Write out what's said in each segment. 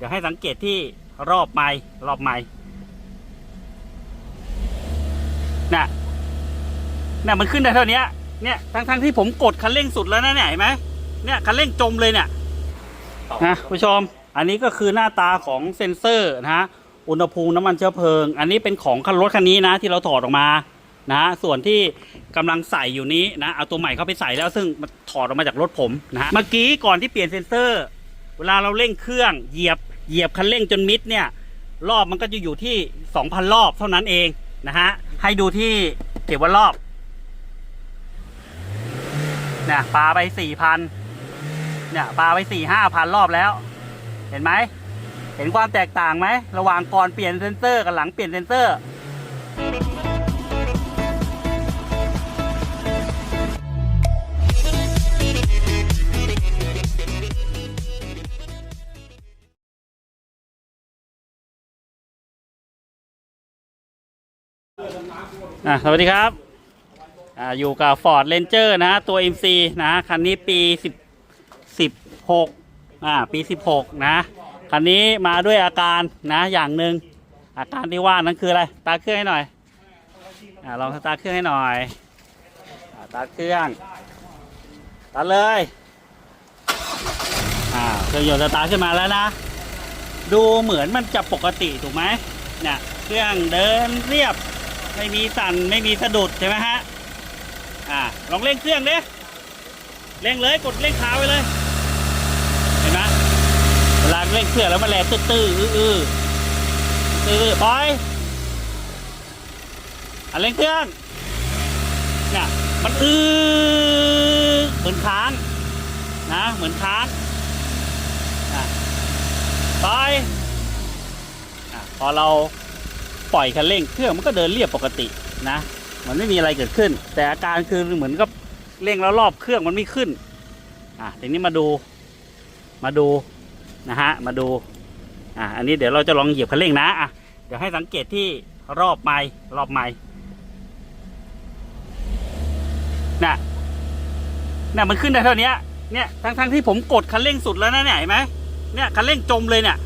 ดี๋ยวให้สังเกตที่รอบไม้รอบไม้น่ะน่ะมันขึ้นได้เท่านี้เนี่ยทั้งทั้งๆที่ผมกดคันเร่งสุดแล้วนะเนี่ยเห็นไหมเนี่ยคันเร่งจมเลยเนี่ยนะผู้ชม อันนี้ก็คือหน้าตาของเซ็นเซอร์นะฮะอุณหภูมิน้ำมันเชื้อเพลิง อันนี้เป็นของคันรถคันนี้นะ ที่เราถอดออกมานะส่วนที่กำลังใส่อยู่นี้นะเอาตัวใหม่เข้าไปใส่แล้วซึ่งมันถอดออกมาจากรถผมนะฮะเมื่อกี้ก่อนที่เปลี่ยนเซ็นเซอร์ เวลาเราเร่งเครื่องเหยียบ เหยียบคันเร่งจนมิดเนี่ย รอบมันก็จะอยู่ที่ 2,000 รอบเท่านั้นเองนะฮะ ให้ดูที่เก็บว่ารอบเนี่ยปลาไป 4,000เนี่ยปลาไป 4 5พันรอบแล้ว เห็นไหม เห็นความแตกต่างไหม ระหว่างก่อนเปลี่ยนเซนเซอร์กับหลังเปลี่ยนเซนเซอร์ อะสวัสดีครับอ่าอยู่กับ Ford Ranger นะตัว MC นะคันนี้ปี10 16อ่าปี 16 นะคันนี้มาด้วยอาการนะอย่างหนึ่งอาการที่ว่านั้นคืออะไรตาเครื่องให้หน่อยอ่าลองสตาร์เครื่องให้หน่อยอ่าตาเครื่องตาร์ทเลยอ่าเครื่องยนต์สตาร์ขึ้นมาแล้วนะ ดูเหมือนมันจะปกติถูกไหมเนี่ยเครื่องเดินเรียบ ไม่มีสั่นไม่มีสะดุดใช่ไหมฮะ อ่าลองเร่งเครื่องดิเร่งเลยกดเร่งขาไว้เลย เห็นไหมเวลาเร่งเครื่องแล้วมันแลตื้อตื้ออื้ออื้อตื้อปล่อยอะเร่งเครื่องเนี่ยมันอื้อเหมือนค้างนะเหมือนค้างอะปล่อยอะพอเรา ปล่อยคันเร่งเครื่องมันก็เดินเรียบปกตินะ มันไม่มีอะไรเกิดขึ้น แต่อาการคือเหมือนกับเร่งแล้วรอบเครื่องมันไม่ขึ้นอะทีนี้มาดูมาดูนะฮะมาดูอะอันนี้เดี๋ยวเราจะลองเหยียบคันเร่งนะอะเดี๋ยวให้สังเกตที่รอบไม้รอบไม้น่ะน่ะมันขึ้นได้เท่านี้เนี่ยทั้งทั้งๆที่ผมกดคันเร่งสุดแล้วนะเนี่ยเห็นไหมเนี่ยคันเร่งจมเลยเนี่ย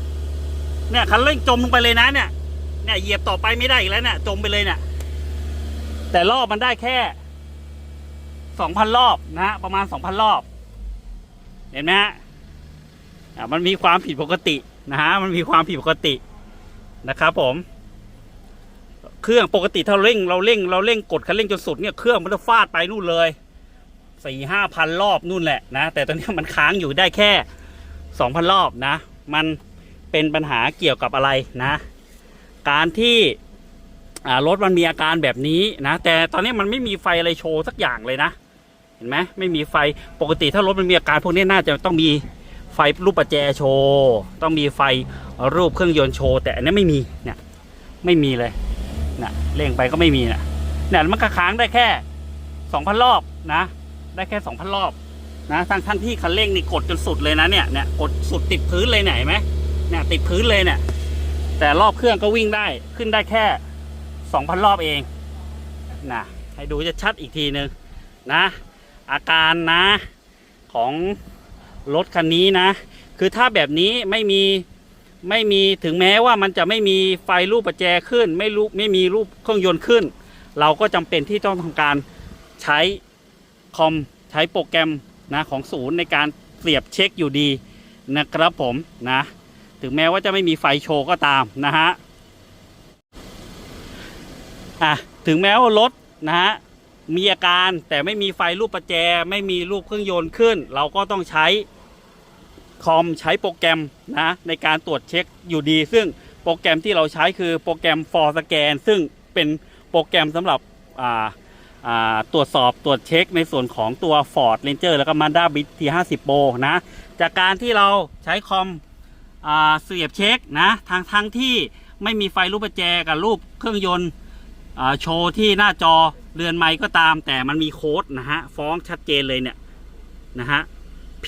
เนี่ยคันเร่งจมลงไปเลยนะเนี่ย เนี่ยเหยียบต่อไปไม่ได้อีกแล้วเนี่ยจมไปเลยเนี่ยแต่รอบมันได้แค่สองพันรอบนะฮะประมาณสองพันรอบ เห็นไหมฮะอะมันมีความผิดปกตินะฮะมันมีความผิดปกตินะครับผมเครื่องปกติถ้าเร่งเราเร่งเราเร่งกดคันเร่งจนสุดเนี่ยเครื่องมันจะฟาดไปนู่นเลยสี่ห้าพันรอบนู่นแหละนะแต่ตอนนี้มันค้างอยู่ได้แค่สองพันรอบนะ มันเป็นปัญหาเกี่ยวกับอะไรนะ การที่รถมันมีอาการแบบนี้นะ แต่ตอนนี้มันไม่มีไฟอะไรโชว์สักอย่างเลยนะ เห็นไหมไม่มีไฟปกติถ้ารถมันมีอาการพวกนี้น่าจะต้องมีไฟรูปประแจโชว์ต้องมีไฟรูปเครื่องยนต์โชว์แต่อันนี้ไม่มีเนี่ยไม่มีเลยนะเร่งไปก็ไม่มีนะเนี่ยมันก็ค้างได้แค่สองพันรอบนะ ได้แค่สองพันรอบนะทั้งทั้งที่คันเร่งนี่กดจนสุดเลยนะเนี่ยเนี่ยกดสุดติดพื้นเลยเนี่ยเห็นไหมเนี่ยติดพื้นเลยเนี่ย แต่รอบเครื่องก็วิ่งได้ขึ้นได้แค่ 2,000 รอบเองนะให้ดูจะชัดอีกทีนึงนะ อาการนะของรถคันนี้นะ คือถ้าแบบนี้ไม่มีไม่มีถึงแม้ว่ามันจะไม่มีไฟรูปประแจขึ้น ไม่รู้ไม่มีรูปเครื่องยนต์ขึ้น เราก็จำเป็นที่ต้องทำการใช้คอมใช้โปรแกรมนะของศูนย์ในการเสียบเช็คอยู่ดีนะครับผมนะ ถึงแม้ว่าจะไม่มีไฟโชว์ก็ตามนะฮะอะถึงแม้ว่ารถนะฮะมีอาการแต่ไม่มีไฟรูปประแจ ไม่มีรูปเครื่องยนต์ขึ้น เราก็ต้องใช้คอมใช้โปรแกรมนะในการตรวจเช็คอยู่ดี ซึ่งโปรแกรมที่เราใช้คือโปรแกรม for scan ซึ่งเป็นโปรแกรมสำหรับอ่าตรวจสอบตรวจเช็คในส่วนของตัว Ford Ranger แล้วก็ Mazda BT50 Pro นะ จากการที่เราใช้คอม เสียบเช็คนะทางทั้งที่ไม่มีไฟรูปประแจกับรูปเครื่องยนต์โชว์ที่หน้าจอเรือนไม้ก็ตาม แต่มันมีโค้ดนะฮะฟ้องชัดเจนเลยเนี่ยนะฮะ P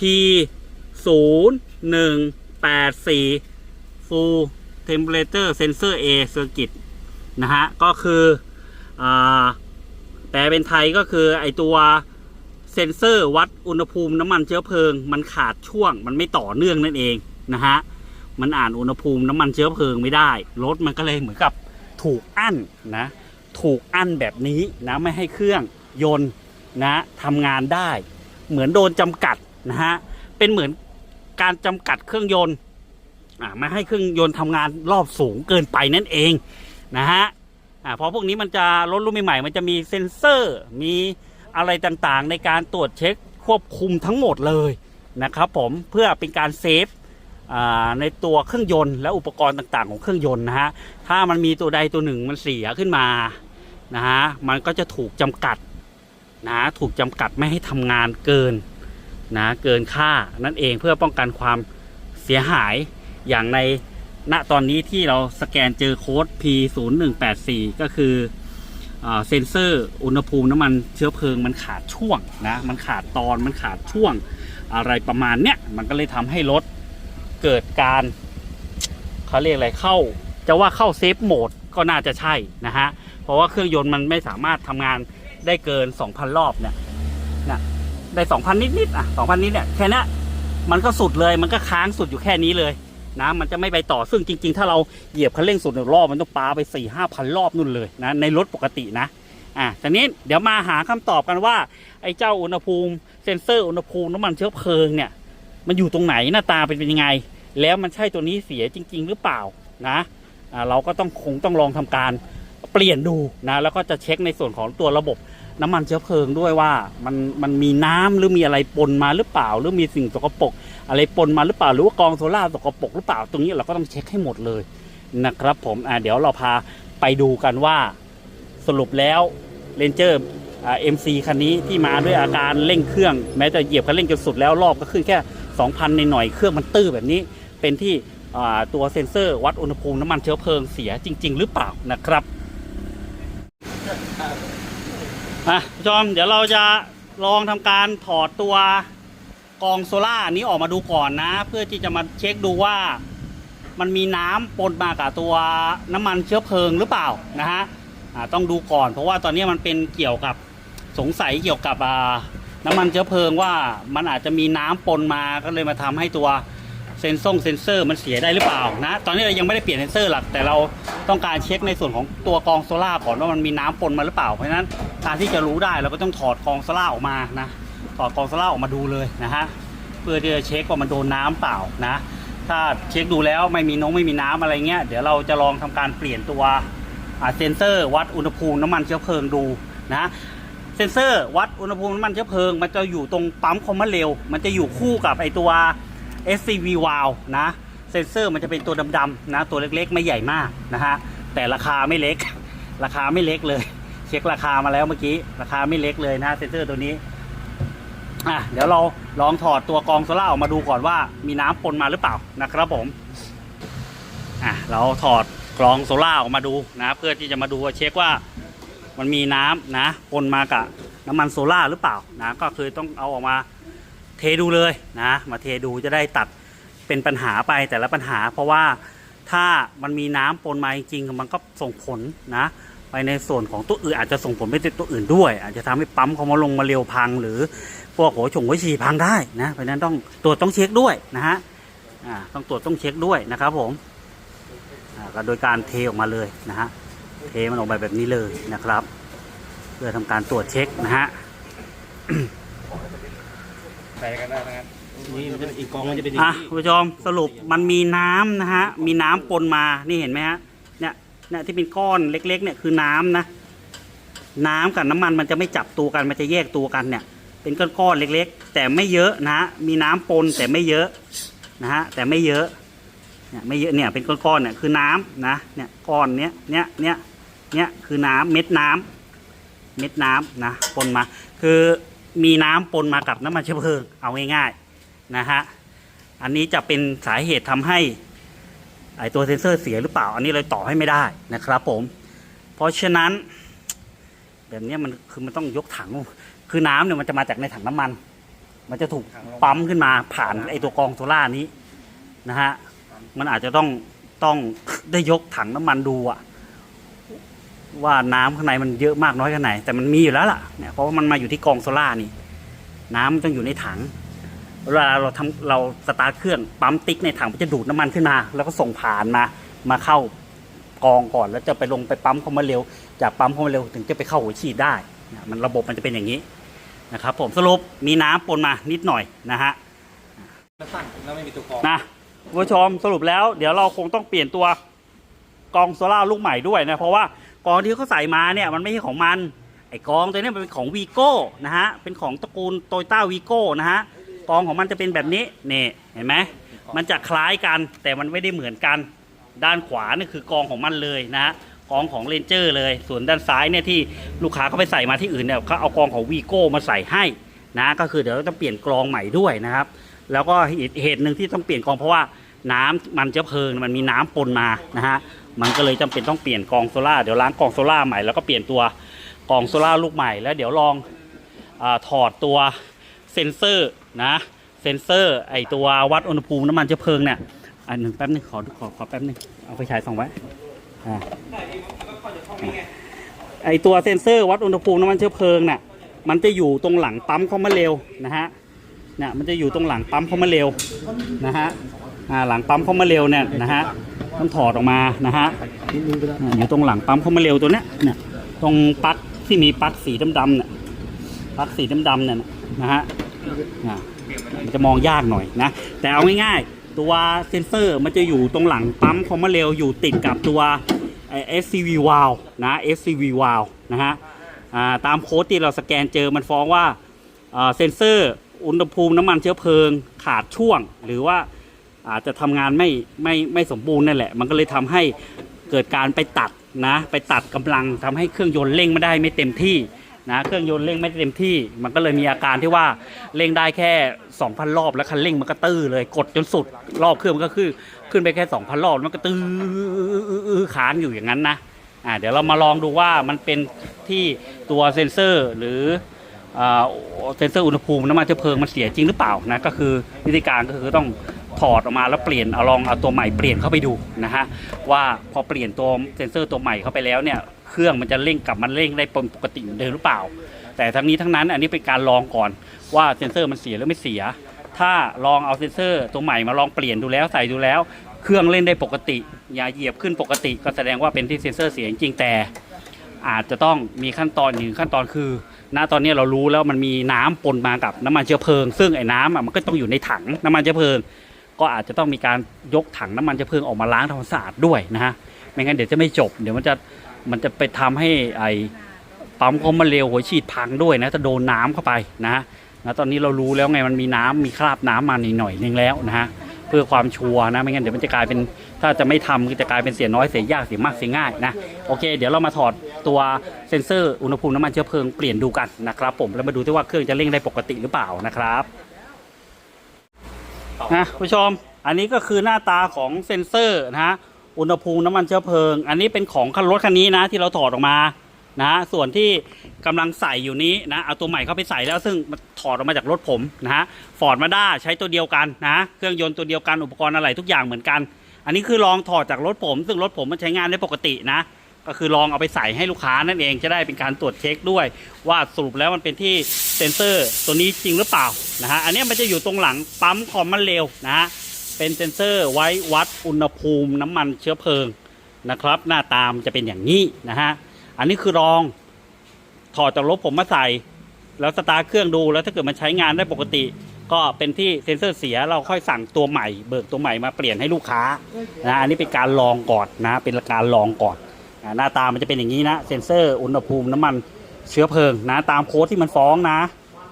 0 1 8 4 Full Temperature Sensor A Circuit นะฮะ ก็คืออแปลเป็นไทยก็คือไอตัวเซนเซอร์วัดอุณหภูมิน้ำมันเชื้อเพลิง มันขาดช่วงมันไม่ต่อเนื่องนั่นเองนะฮะ มันอ่านอุณหภูมิน้ำมันเชื้อเพลิงไม่ได้รถมันก็เลยเหมือนกับถูกอั้นนะถูกอั้นแบบนี้นะไม่ให้เครื่องยนต์นะทำงานได้ เหมือนโดนจำกัดนะฮะเป็นเหมือนการจำกัดเครื่องยนต์อ่าไม่ให้เครื่องยนต์ทำงานรอบสูงเกินไปนั่นเองนะฮะอ่าเพราะพวกนี้มันจะรถรุ่นใหม่ๆมันจะมีเซ็นเซอร์ มีอะไรต่างๆ ในการตรวจเช็คควบคุมทั้งหมดเลยนะครับผมเพื่อเป็นการเซฟ ในตัวเครื่องยนต์และอุปกรณ์ต่างๆ ของเครื่องยนต์นะฮะถ้ามันมีตัวใดตัวหนึ่งมันเสียขึ้นมานะฮะมันก็จะถูกจำกัดนะถูกจำกัดไม่ให้ทำงานเกินนะเกินค่านั่นเองเพื่อป้องกันความเสียหายอย่างในณตอนนี้ที่เราสแกนเจอโค้ด P0184 ก็คืออเซนเซอร์อุณหภูมิน้ำมันเชื้อเพลิงมันขาดช่วงนะมันขาดตอนมันขาดช่วงอะไรประมาณเนี้ยมันก็เลยทำให้รถ เกิดการเขาเรียกอะไรเข้า จะว่าเข้าเซฟโหมดก็น่าจะใช่นะฮะ เพราะว่าเครื่องยนต์มันไม่สามารถทำงานได้เกิน 2,000 รอบเนี่ยนะได้สองพันนิดๆอะสองพันนิดเนี่ยแค่นี้มันก็สุดเลยมันก็ค้างสุดอยู่แค่นี้เลยนะมันจะไม่ไปต่อซึ่งจริง ๆ ถ้าเราเหยียบคันเร่งสุดหนึ่งรอบมันต้องปาไปสี่ห้าพันรอบนู่นเลยนะในรถปกตินะอะทีนี้เดี๋ยวมาหาคำตอบกันว่าไอ้เจ้าอุณหภูมิเซ็นเซอร์อุณหภูมิน้ำมันเชื้อเพลิงเนี่ย มันอยู่ตรงไหนหน้าตาเป็นยังไง แล้วมันใช่ตัวนี้เสียจริง ๆ หรือเปล่านะเราก็ต้องคงต้องลองทำการเปลี่ยนดูนะแล้วก็จะเช็คในส่วนของตัวระบบน้ำมันเชื้อเพลิงด้วยว่ามันมันมีน้ำหรือมีอะไรปนมาหรือเปล่า หรือมีสิ่งสกปรกอะไรปนมาหรือเปล่า หรือว่ากองโซล่าสกปรกหรือเปล่า ตรงนี้เราก็ต้องเช็คให้หมดเลยนะครับผมเดี๋ยวเราพาไปดูกันว่าสรุปแล้วเรนเจอร์เอ็มซีคันนี้ที่มาด้วยอาการเร่งเครื่อง แม้จะเหยียบคันเร่งจนสุดแล้วรอบก็ขึ้นแค่ 2,000ในหน่อยเครื่องมันตื้อแบบนี้ เป็นที่ตัวเซ็นเซอร์วัดอุณหภูมิน้ำมันเชื้อเพลิงเสียจริง ๆ หรือเปล่านะครับอะผู้ชมเดี๋ยวเราจะลองทำการถอดตัวกองโซล่านี้ออกมาดูก่อนนะ เพื่อที่จะมาเช็คดูว่ามันมีน้ำปนมากับตัวน้ำมันเชื้อเพลิงหรือเปล่านะฮะต้องดูก่อน เพราะว่าตอนนี้มันเป็นเกี่ยวกับสงสัยเกี่ยวกับ น้ำมันเชื้อเพลิงว่ามันอาจจะมีน้ำปนมาก็เลยมาทำให้ตัวเซนซ่งเซนเซอร์มันเสียได้หรือเปล่านะ ตอนนี้เรายังไม่ได้เปลี่ยนเซนเซอร์หลักแต่เราต้องการเช็คในส่วนของตัวกองโซล่าก่อนว่ามันมีน้ำปนมาหรือเปล่าเพราะฉะนั้นการที่จะรู้ได้เราก็ต้องถอดกองโซล่าออกมานะถอดกองโซล่าออกมาดูเลยนะฮะเพื่อที่จะเช็คว่ามันโดนน้ำเปล่านะ ถ้าเช็คดูแล้วไม่มีน้องไม่มีน้ำอะไรเงี้ยเดี๋ยวเราจะลองทำการเปลี่ยนตัวเซนเซอร์วัดอุณหภูมิน้ำมันเชื้อเพลิงดูนะ เซนเซอร์วัดอุณหภูมิน้ำมันเชื้อเพลิง มันจะอยู่ตรงปั๊มคอมมานเร็ว มันจะอยู่คู่กับไอตัว SCV valve นะเซนเซอร์มันจะเป็นตัวดำๆนะตัวเล็กๆ ไม่ใหญ่มากนะฮะแต่ราคาไม่เล็ก ราคาไม่เล็กเลย เช็คราคามาแล้วเมื่อกี้ราคาไม่เล็กเลยนะเซนเซอร์ตัวนี้อะเดี๋ยวเราลองถอดตัวกรองโซล่าออกมาดูก่อนว่ามีน้ำปนมาหรือเปล่านะครับผมอะเราถอดกรองโซล่าออกมาดูนะเพื่อที่จะมาดูว่าเช็คว่า มันมีน้ำนะปนมากับน้ำมันโซล่าหรือเปล่านะก็คือต้องเอาออกมาเทดูเลยนะมาเทดูจะได้ตัดเป็นปัญหาไปแต่ละปัญหา เพราะว่าถ้ามันมีน้ำปนมาจริงๆมันก็ส่งผลนะไปในส่วนของตัวอื่นอาจจะส่งผลไปในตัวอื่นด้วย อาจจะทำให้ปั๊มเขามาลงมาเร็วพัง หรือพวกหัวฉงหัวฉี่พังได้นะเพราะนั้นต้องตรวจต้องเช็คด้วยนะฮะอ่าต้องตรวจต้องเช็คด้วยนะครับผมอ่าก็โดยการเทออกมาเลยนะฮะ เทมันออกไปแบบนี้เลยนะครับ เพื่อทำการตรวจเช็คนะฮะใส่กันได้นะครับนี่มันจะอีกกองมันจะเป็นอย่างอะนี้คุณผู้ชมสรุปมันมีน้ำนะฮะมีน้ำปนมานี่เห็นไหมฮะเนี่ยเนี่ยที่เป็นก้อนเล็ก ๆ เนี่ยคือน้ำนะ น้ำกับน้ำมันมันจะไม่จับตัวกันมันจะแยกตัวกันเนี่ย เป็นก้อนๆเล็ก ๆ แต่ไม่เยอะนะฮะมีน้ำปนแต่ไม่เยอะนะฮะแต่ไม่เยอะเนี่ยไม่เยอะเนี่ยเป็นก้อนๆเนี่ยคือน้ำนะเนี่ยก้อนเนี้ยเนี่ยเนี่ย เนี่ยคือน้ำเม็ดน้ำเม็ดน้ำนะปนมา คือมีน้ำปนมากับน้ำมันเชื้อเพลิงเอาง่ายๆนะฮะอันนี้จะเป็นสาเหตุทำให้ไอตัวเซนเซอร์เสียหรือเปล่า อันนี้เลยต่อให้ไม่ได้นะครับผม เพราะฉะนั้น แบบเนี้ยมันคือมันต้องยกถัง คือน้ำเนี่ยมันจะมาจากในถังน้ำมัน มันจะถูกปั๊มขึ้นมาผ่านไอตัวกรองโซล่านี้นะฮะมันอาจจะต้องต้องได้ยกถังน้ำมันดูอะ ว่าน้ำข้างในมันเยอะมากน้อยแค่ไหน แต่มันมีอยู่แล้วล่ะเนี่ยเพราะว่ามันมาอยู่ที่กองโซล่านี่ น้ำมันต้องอยู่ในถังเวลาเราทำเราสตาร์ทเครื่องปั๊มติ๊กในถังมันจะดูดน้ำมันขึ้นมา แล้วก็ส่งผ่านมามาเข้ากองก่อน แล้วจะไปลงไปปั๊มคอมมาเร็ว จากปั๊มคอมมาเร็วถึงจะไปเข้าหัวฉีดได้นะมันระบบมันจะเป็นอย่างนี้นะครับผมสรุปมีน้ำปนมานิดหน่อยนะฮะมันสั้นแล้วไม่มีตัวกรองนะคุณผู้ชมสรุปแล้วเดี๋ยวเราคงต้องเปลี่ยนตัวกองโซล่าลูกใหม่ด้วยนะเพราะว่า กองที่เขาใส่มาเนี่ยมันไม่ใช่ของมัน ไอ้กองตัวเนี้มันเป็นของวีโก้นะฮะเป็นของตระกูลโตโยต้าวีโก้นะฮะกองของมันจะเป็นแบบนี้นี่เห็นไหมมันจะคล้ายกันแต่มันไม่ได้เหมือนกันด้านขวานี่คือกองของมันเลยนะฮะกองของเรนเจอร์เลย ส่วนด้านซ้ายเนี่ยที่ลูกค้าเขาไปใส่มาที่อื่นเนี่ยเขาเอากองของวีโก้มาใส่ให้นะก็คือเดี๋ยวต้องเปลี่ยนกรองใหม่ด้วยนะครับ แล้วก็เหตุหนึ่งที่ต้องเปลี่ยนกรองเพราะว่าน้ำมันเชื้อเพลิงมันมีน้ำปนมานะฮะ มันก็เลยจำเป็นต้องเปลี่ยนกองโซล่าเดี๋ยวล้างกองโซล่าใหม่แล้วก็เปลี่ยนตัวกองโซล่าลูกใหม่แล้วเดี๋ยวลองอถอดตัวเซ็นเซอร์นะเซ็นเซอร์ไอตัววัดอุณหภูมิน้ำมันเชื้อเพลิงเนี่ยอันหนึ่งแป๊บนึงขอขอขอแป๊บนึงเอาไปฉายส่องไว้อ่าไอตัวเซ็นเซอร์วัดอุณหภูมิน้ำมันเชื้อเพลิงเนี่ยมันจะอยู่ตรงหลังปั๊มเข้ามาเร็วนะฮะเนี่ยมันจะอยู่ตรงหลังปั๊มเข้ามาเร็วนะฮะอ่าหลังปั๊มเข้ามาเร็วเนี่ยนะฮะ ต้องถอดออกมานะฮะอยู่ตรงหลังปั๊มเข้ามาเร็วตัวเนี้ยเนี่ยตรงปลั๊กที่มีปลั๊กสีดำๆเนี่ยปลั๊กสีดำๆเนี่ยนะฮะอ่ามันจะมองยากหน่อยนะ แต่เอาง่ายๆ ตัวเซนเซอร์มันจะอยู่ตรงหลังปั๊มเข้ามาเร็วอยู่ติดกับตัวไอ้ SCV valve นะ SCV valve นะฮะอ่าตามโค้ดที่เราสแกนเจอมันฟ้องว่าอ่าเซนเซอร์อุณหภูมิน้ำมันเชื้อเพลิงขาดช่วง หรือว่า อาจจะทำงานไม่ไม่ไม่สมบูรณ์นั่นแหละ มันก็เลยทำให้เกิดการไปตัดนะ ไปตัดกำลังทำให้เครื่องยนต์เร่งไม่ได้ไม่เต็มที่นะเครื่องยนต์เร่งไม่เต็มที่ มันก็เลยมีอาการที่ว่าเร่งได้แค่ 2,000 รอบแล้วคันเร่งมันก็ตื้อเลยกดจนสุดรอบเครื่องมันก็คือขึ้นไปแค่ 2,000 รอบมันก็ตื้อค้างอยู่อย่างนั้นนะอ่าเดี๋ยวเรามาลองดูว่ามันเป็นที่ตัวเซนเซอร์หรือเซนเซอร์อุณหภูมิน้ำมันเชื้อเพลิงมันเสียจริงหรือเปล่านะก็คือวิธีการก็คือต้อง ถอดออกมาแล้วเปลี่ยนเอาลองเอาตัวใหม่เปลี่ยนเข้าไปดูนะฮะว่าพอเปลี่ยนตัวเซนเซอร์ตัวใหม่เข้าไปแล้วเนี่ยเครื่องมันจะเร่งกลับมันเร่งได้ปปกติเหมือนเดิมหรือเปล่า แต่ทั้งนี้ทั้งนั้นอันนี้เป็นการลองก่อนว่าเซนเซอร์มันเสียหรือไม่เสีย ถ้าลองเอาเซนเซอร์ตัวใหม่มาลองเปลี่ยนดูแล้วใส่ดูแล้ว เครื่องเล่นได้ปกติอย่าเหยียบขึ้นปกติ ก็แสดงว่าเป็นที่เซนเซอร์เสียจริงแต่อาจจะต้องมีขั้นตอนหนึ่งขั้นตอนคือ ณ ตอนนี้เรารู้แล้วมันมีน้ำปนมากับน้ำมันเชื้อเพลิง ซึ่งไอ้น้ำอะมันก็ต้องอยู่ในถังน้ำมันเชื้อเพลิง ก็อาจจะต้องมีการยกถังน้ำมันเชื้อเพลิงออกมาล้างทำความสะอาดด้วยนะฮะไม่งั้นเดี๋ยวจะไม่จบ เดี๋ยวมันจะมันจะไปทำให้ไอ้ปั๊มคอมมาเร็วหัวฉีดพังด้วยนะจะโดนน้ำเข้าไปนะฮะนะตอนนี้เรารู้แล้วไงมันมีน้ำมีคราบน้ำมาหน่อยๆนึงแล้วนะฮะเพื่อความชัวร์นะไม่งั้นเดี๋ยวมันจะกลายเป็นถ้าจะไม่ทำก็จะกลายเป็นเสียน้อยเสียยากเสียมากเสียง่ายนะโอเค เดี๋ยวเรามาถอดตัวเซ็นเซอร์อุณหภูมิน้ำมันเชื้อเพลิงเปลี่ยนดูกันนะครับผมแล้วมาดูที่ว่าเครื่องจะเร่งได้ปกติหรือเปล่านะครับ นะผู้ชม อันนี้ก็คือหน้าตาของเซ็นเซอร์นะฮะอุณหภูมิน้ำมันเชื้อเพลิง อันนี้เป็นของคันรถคันนี้นะที่เราถอดออกมานะส่วนที่กำลังใส่อยู่นี้นะเอาตัวใหม่เข้าไปใส่แล้วซึ่งถอดออกมาจากรถผมนะฮะฟอร์ดมาด้าใช้ตัวเดียวกันนะเครื่องยนต์ตัวเดียวกันอุปกรณ์อะไรทุกอย่างเหมือนกัน อันนี้คือลองถอดจากรถผม ซึ่งรถผมมันใช้งานได้ปกตินะ ก็คือลองเอาไปใส่ให้ลูกค้านั่นเองจะได้เป็นการตรวจเช็คด้วย ว่าสรุปแล้วมันเป็นที่เซ็นเซอร์ตัวนี้จริงหรือเปล่านะฮะอันนี้มันจะอยู่ตรงหลังปั๊มคอมมันเร็วนะฮะเป็นเซ็นเซอร์ไว้วัดอุณหภูมิน้ำมันเชื้อเพลิงนะครับ หน้าตามจะเป็นอย่างนี้นะฮะอันนี้คือลองถอดจากรถผมมาใส่ แล้วสตาร์เครื่องดูแล้วถ้าเกิดมันใช้งานได้ปกติ ก็เป็นที่เซ็นเซอร์เสียเราค่อยสั่งตัวใหม่ เบิกตัวใหม่มาเปลี่ยนให้ลูกค้านะอันนี้เป็นการลองก่อนนะเป็นการลองก่อน หน้าตามันจะเป็นอย่างนี้นะเซ็นเซอร์อุณหภูมิน้ำมันเชื้อเพลิงนะตามโค้ดที่มันฟ้องนะ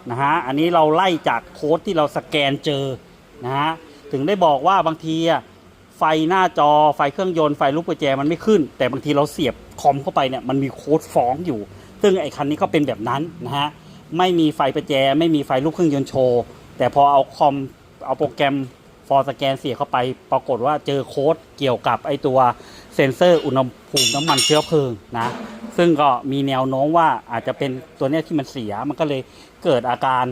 นะฮะอันนี้เราไล่จากโค้ดที่เราสแกนเจอนะฮะถึงได้บอกว่าบางทีไฟหน้าจอไฟเครื่องยนต์ไฟลูกกุญแจมันไม่ขึ้น แต่บางทีเราเสียบคอมเข้าไปเนี่ยมันมีโค้ดฟ้องอยู่ ซึ่งไอ้คันนี้ก็เป็นแบบนั้นนะฮะไม่มีไฟประแจไม่มีไฟลูกเครื่องยนต์โชว์แต่พอเอาคอมเอาโปรแกรมฟอร์สแกนเสียเข้าไป ปรากฏว่าเจอโค้ดเกี่ยวกับไอตัว เซ็นเซอร์อุณหภูมิน้ำมันเชื้อเพลิงนะซึ่งก็มีแนวโน้มว่าอาจจะเป็นตัวนี้ที่มันเสียมันก็เลยเกิดอาการ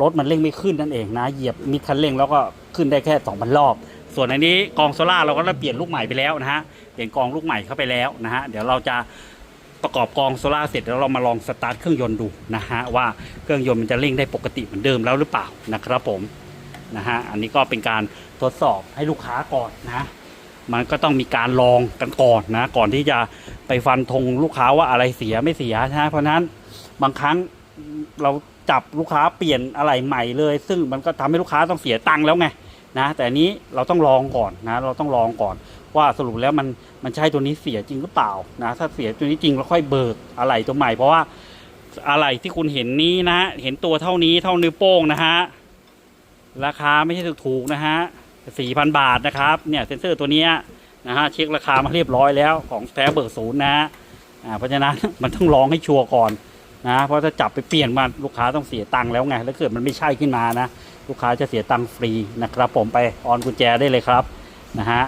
รถมันเร่งไม่ขึ้นนั่นเองนะเหยียบมิดคันเร่งแล้วก็ขึ้นได้แค่2,000รอบ ส่วนอันนี้กองโซล่าเราก็ได้เปลี่ยนลูกใหม่ไปแล้วนะฮะเปลี่ยนกองลูกใหม่เข้าไปแล้วนะฮะเดี๋ยวเราจะประกอบกองโซล่าเสร็จแล้วเรามาลองสตาร์ทเครื่องยนต์ดูนะฮะว่าเครื่องยนต์มันจะเร่งได้ปกติเหมือนเดิมแล้วหรือเปล่านะครับผมนะฮะอันนี้ก็เป็นการทดสอบให้ลูกค้าก่อนนะ มันก็ต้องมีการลองกันก่อนนะ ก่อนที่จะไปฟันธงลูกค้าว่าอะไรเสียไม่เสียนะเพราะฉะนั้นบางครั้งเราจับลูกค้าเปลี่ยนอะไรใหม่เลย ซึ่งมันก็ทำให้ลูกค้าต้องเสียตังค์แล้วไงนะแต่อันนี้เราต้องลองก่อนนะเราต้องลองก่อน ว่าสรุปแล้วมันมันใช่ตัวนี้เสียจริงหรือเปล่านะถ้าเสียตัวนี้จริงเราค่อยเบิกอะไรตัวใหม่ เพราะว่าอะไรที่คุณเห็นนี้นะฮะเห็นตัวเท่านี้เท่านิ้วโป้งนะฮะราคาไม่ใช่ถูกๆนะฮะ สี่พันบาทนะครับเนี่ยเซ็นเซอร์ตัวนี้นะฮะเช็คราคามาเรียบร้อยแล้วของแท้เบิกศูนย์นะฮะอ่าเพราะฉะนั้นมันต้องลองให้ชัวร์ก่อนนะเพราะถ้าจับไปเปลี่ยนมาลูกค้าต้องเสียตังค์แล้วไงแล้วเกิดมันไม่ใช่ขึ้นมานะลูกค้าจะเสียตังค์ฟรีนะครับ ผมไปออนกุญแจได้เลยครับนะฮะ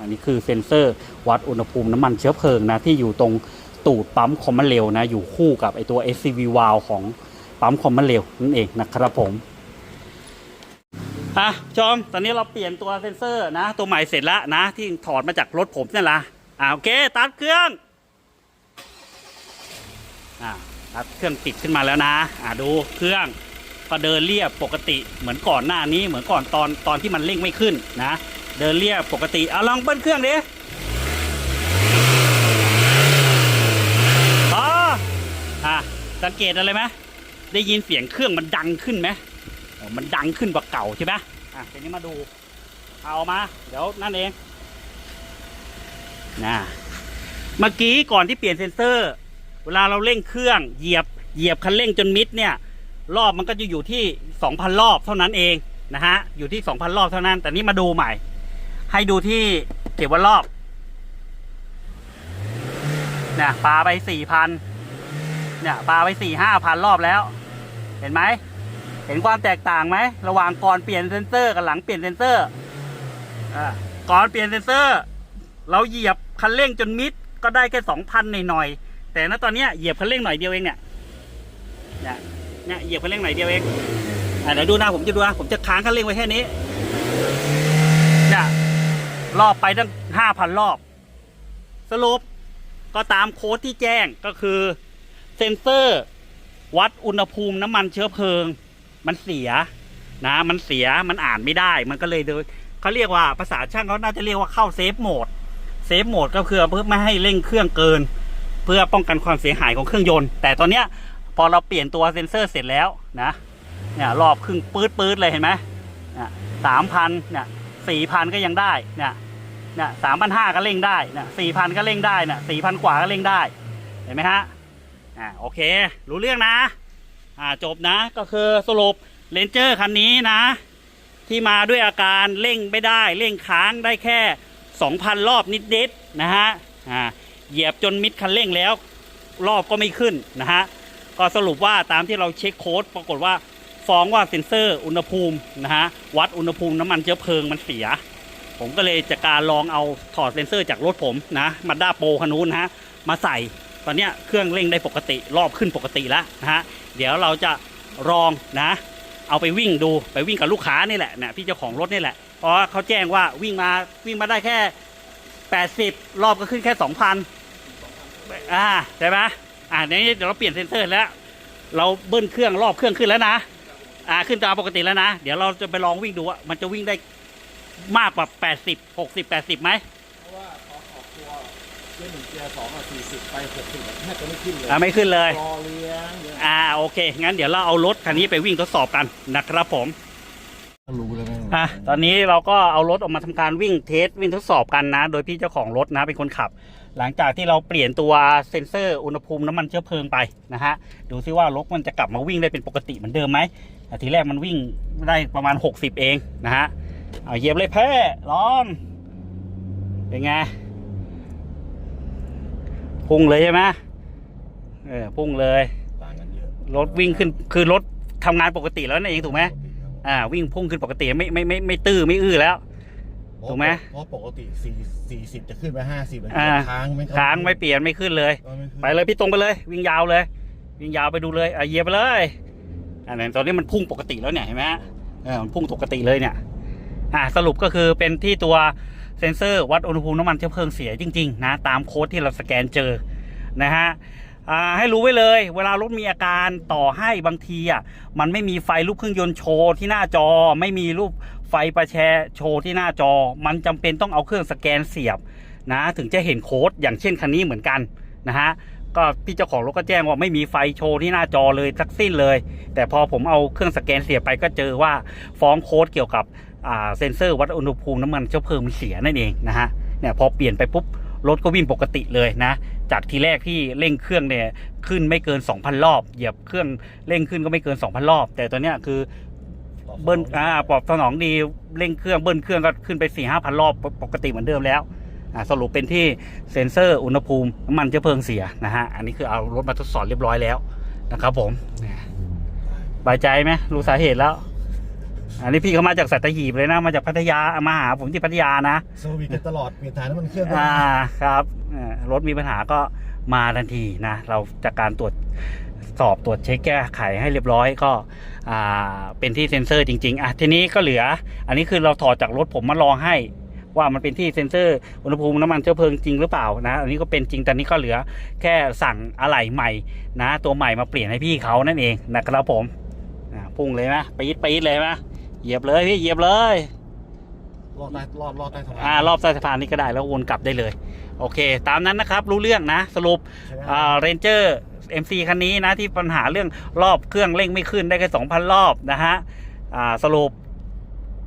อันนี้คือเซ็นเซอร์วัดอุณหภูมิน้ำมันเชื้อเพลิงนะที่อยู่ตรงตูดปั๊มคอมมานเรลนะอยู่คู่กับไอตัว SCV valve ของปั๊มคอมมานเรลนั่นเองนะครับผม อะชมตอนนี้เราเปลี่ยนตัวเซ็นเซอร์นะ ตัวใหม่เสร็จแล้วนะ ที่ถอดมาจากรถผมนั่นละอ่าโอเคตัดเครื่องอ่าตัดเครื่องติดขึ้นมาแล้วนะอ่าดูเครื่องก็เดินเรียบปกติเหมือนก่อนหน้านี้เหมือนก่อนตอนตอนที่มันเร่งไม่ขึ้นนะ เดินเรียบปกติเอาลองเบิ้ลเครื่องดิอ๋ออะสังเกตอะไรไหมได้ยินเสียงเครื่องมันดังขึ้นไหม มันดังขึ้นกว่าเก่าใช่ไหมอะทีนี้มาดูเอามา เดี๋ยวนั่นเองนะเมื่อกี้ก่อนที่เปลี่ยนเซ็นเซอร์ เวลาเราเร่งเครื่องเหยียบเหยียบคันเร่งจนมิดเนี่ย รอบมันก็จะอยู่ที่ 2,000 รอบเท่านั้นเองนะฮะอยู่ที่ 2,000 รอบเท่านั้น แต่นี่มาดูใหม่ ให้ดูที่เก็บว่ารอบเนี่ยปลาไป4,000เนี่ยปลาไป4 5,000 รอบแล้ว เห็นไหม เห็นความแตกต่างไหมระหว่างก่อนเปลี่ยนเซนเซอร์กับหลังเปลี่ยนเซนเซอร์อ่าก่อนเปลี่ยนเซนเซอร์ เราเหยียบคันเร่งจนมิดก็ได้แค่2,000หน่อยๆแต่ณตอนนี้เหยียบคันเร่งหน่อยเดียวเองเนี่ยเนี่ยเนี่ยเหยียบคันเร่งหน่อยเดียวเองอะเดี๋ยวดูนะผมจะดูนะผมจะค้างคันเร่งไว้แค่นี้เนี่ยรอบไปตั้งห้าพันรอบ สรุปก็ตามโค้ดที่แจ้งก็คือเซนเซอร์ วัดอุณหภูมิน้ำมันเชื้อเพลิง มันเสียนะ มันเสียมันอ่านไม่ได้ มันก็เลยโดยเขาเรียกว่าภาษาช่างเขาน่าจะเรียกว่าเข้าเซฟโหมดเซฟโหมดก็คือเพื่อไม่ให้เร่งเครื่องเกิน เพื่อป้องกันความเสียหายของเครื่องยนต์ แต่ตอนเนี้ยพอเราเปลี่ยนตัวเซ็นเซอร์เสร็จแล้วนะเนี่ยรอบครึ่งปื๊ดปื๊ดเลยเห็นไหมเนี่ยสามพันเนี่ยสี่พันก็ยังได้เนี่ยเนี่ยสามพันห้าก็เร่งได้เนี่ยสี่พันก็เร่งได้เนี่ยสี่พันกว่าก็เร่งได้ เห็นไหมฮะอ่าโอเค รู้เรื่องนะ อ่าจบนะก็คือสรุปเลนเจอร์คันนี้นะ ที่มาด้วยอาการเร่งไม่ได้เร่งค้างได้แค่ 2,000 รอบนิดๆนะฮะอ่าเหยียบจนมิดคันเร่งแล้ว รอบก็ไม่ขึ้นนะฮะก็สรุปว่าตามที่เราเช็คโค้ดปรากฏว่าฟ้องว่าเซ็นเซอร์อุณหภูมินะฮะวัดอุณหภูมิน้ำมันเชื้อเพลิงมันเสีย ผมก็เลยจะการลองเอาถอดเซ็นเซอร์จากรถผมนะมาด้าโปรคันนู้นนะฮะมาใส่ตอนเนี้ยเครื่องเร่งได้ปกติรอบขึ้นปกติแล้วนะฮะเดี๋ยวเราจะลองนะ เอาไปวิ่งดูไปวิ่งกับลูกค้านี่แหละเนี่ยพี่เจ้าของรถนี่แหละเพราะเขาแจ้งว่าวิ่งมาวิ่งมาได้แค่ 80 รอบก็ขึ้นแค่2,000อ่าใช่ไหมอ่านี้เดี๋ยวเราเปลี่ยนเซ็นเซอร์แล้ว เราเบิ้ลเครื่องรอบเครื่องขึ้นแล้วนะอ่าขึ้นตามปกติแล้วนะ เดี๋ยวเราจะไปลองวิ่งดูว่ามันจะวิ่งได้มากกว่า 80 60 80ไหม กียร์หนึ่งเกียร์สองอะสี่สิบไปหกสิบแทบจะไม่ขึ้นเลยอ่าไม่ขึ้นเลย รอเลี้ยงเดี๋ยวอ่าโอเค งั้นเดี๋ยวเราเอารถคันนี้ไปวิ่งทดสอบกันนะครับผม รู้แล้วไงอะตอนนี้เราก็เอารถออกมาทำการวิ่งเทสวิ่งทดสอบกันนะ โดยพี่เจ้าของรถนะเป็นคนขับ หลังจากที่เราเปลี่ยนตัวเซ็นเซอร์อุณหภูมิน้ำมันเชื้อเพลิงไปนะฮะดูซิว่ารถมันจะกลับมาวิ่งได้เป็นปกติเหมือนเดิมไหมอะทีแรกมันวิ่งได้ประมาณ 60 เองนะฮะเอาเหยียบเลยแพ้ร้อนเป็นไง พุ่งเลยใช่ไหมเออพุ่งเลยต่างกันเยอะรถวิ่งขึ้นคือรถทำงานปกติแล้วนั่นเองถูกไหมอ่า วิ่งพุ่งขึ้นปกติไม่ไม่ไม่ไม่ตื้อไม่อื้อแล้วถูกไหมเพราะปกติสี่สี่สิบจะขึ้นไปห้าสิบอ่าค้างไม่ค้างไม่เปลี่ยนไม่ขึ้นเลยก็ม่ขึ้นไปเลยพี่ตรงไปเลย วิ่งยาวเลย วิ่งยาวไปดูเลยอะเหยียบไปเลยอันนี้ตอนนี้มันพุ่งปกติแล้วเนี่ยเห็นไหมเออมันพุ่งปกติเลยเนี่ย อ่าสรุปก็คือเป็นที่ตัว เซ็นเซอร์วัดอุณหภูมิน้ำมันเชื้อเพลิงเสียจริงๆนะตามโค้ดที่เราสแกนเจอนะฮะให้รู้ไว้เลย เวลารถมีอาการต่อให้บางทีอะมันไม่มีไฟรูปเครื่องยนต์โชว์ที่หน้าจอ ไม่มีรูปไฟประแชร์โชว์ที่หน้าจอ มันจำเป็นต้องเอาเครื่องสแกนเสียบนะถึงจะเห็นโค้ดอย่างเช่นคันนี้เหมือนกันนะฮะก็พี่เจ้าของรถก็แจ้งว่าไม่มีไฟโชว์ที่หน้าจอเลยสักสิ้นเลย แต่พอผมเอาเครื่องสแกนเสียบไปก็เจอว่าฟ้องโค้ดเกี่ยวกับ เซ็นเซอร์วัดอุณหภูมิน้ำมันเชื้อเพลิงมันเสียนั่นเองนะฮะเนี่ยพอเปลี่ยนไปปุ๊บรถก็วิ่งปกติเลยนะ จากทีแรกที่เร่งเครื่องเนี่ยขึ้นไม่เกิน 2,000 รอบ เหยียบเครื่องเร่งขึ้นก็ไม่เกิน 2,000 รอบ แต่ตัวเนี้ยคือเบิ้ลอ่าปรับสนองดีเร่งเครื่องเบิ้ลเครื่องก็ขึ้นไป4 5 0 0 0รอบปกติเหมือนเดิมแล้วสรุปเป็นที่เซ็นเซอร์อุณหภูมิน้ำมันเชื้อเพลิงเสียนะฮะอันนี้คือเอารถมาทดสอบเรียบร้อยแล้วนะครับผมเนี่ยบายใจไหมรู้สาเหตุแล้ว อันนี้พี่เขามาจากสัตหีบเลยนะ มาจากพัทยามาหาผมที่พัทยานะเซอร์วิสกันตลอดเปลี่ยนถ่ายน้ำมันเครื่องก็อ่าครับเอ่อรถมีปัญหาก็มาทันทีนะ เราจากการตรวจสอบตรวจเช็คแก้ไขให้เรียบร้อยก็อ่าเป็นที่เซ็นเซอร์จริงๆอะทีนี้ก็เหลือ อันนี้คือเราถอดจากรถผมมาลองให้ ว่ามันเป็นที่เซ็นเซอร์อุณหภูมิน้ำมันเชื้อเพลิงจริงหรือเปล่านะอันนี้ก็เป็นจริงตอนนี้ก็เหลือแค่สั่งอะไหล่ใหม่นะ ตัวใหม่มาเปลี่ยนให้พี่เขานั่นเองนะครับผมอ่าพุ่งเลยไหมปี๊ดปี๊ดเลยไหม เหยียบเลยพี่เหยียบเลยรอดได้รอดรอดได้สบายอ่ารอบใต้สะพานนี้ก็ได้แล้ววนกลับได้เลย โอเค ตามนั้นนะครับรู้เรื่องนะ สรุปใช่ไหมอ่าเรนเจอร์ MC คันนี้นะ ที่ปัญหาเรื่องรอบเครื่องเร่งไม่ขึ้นได้แค่ 2,000 รอบนะฮะอ่าสรุป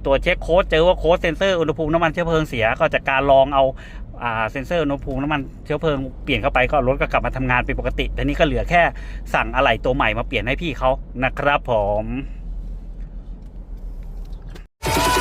ตรวจเช็คโค้ดเจอว่าโค้ดเซนเซอร์อุณหภูมิน้ำมันเชื้อเพลิงเสียก็จากการลองเอาอ่าเซนเซอร์อุณหภูมิน้ำมันเชื้อเพลิงเปลี่ยนเข้าไปก็รถก็กลับมาทำงานเป็นปกติแต่นี้ก็เหลือแค่สั่งอะไหล่ตัวใหม่มาเปลี่ยนให้พี่เขานะครับผม Yeah.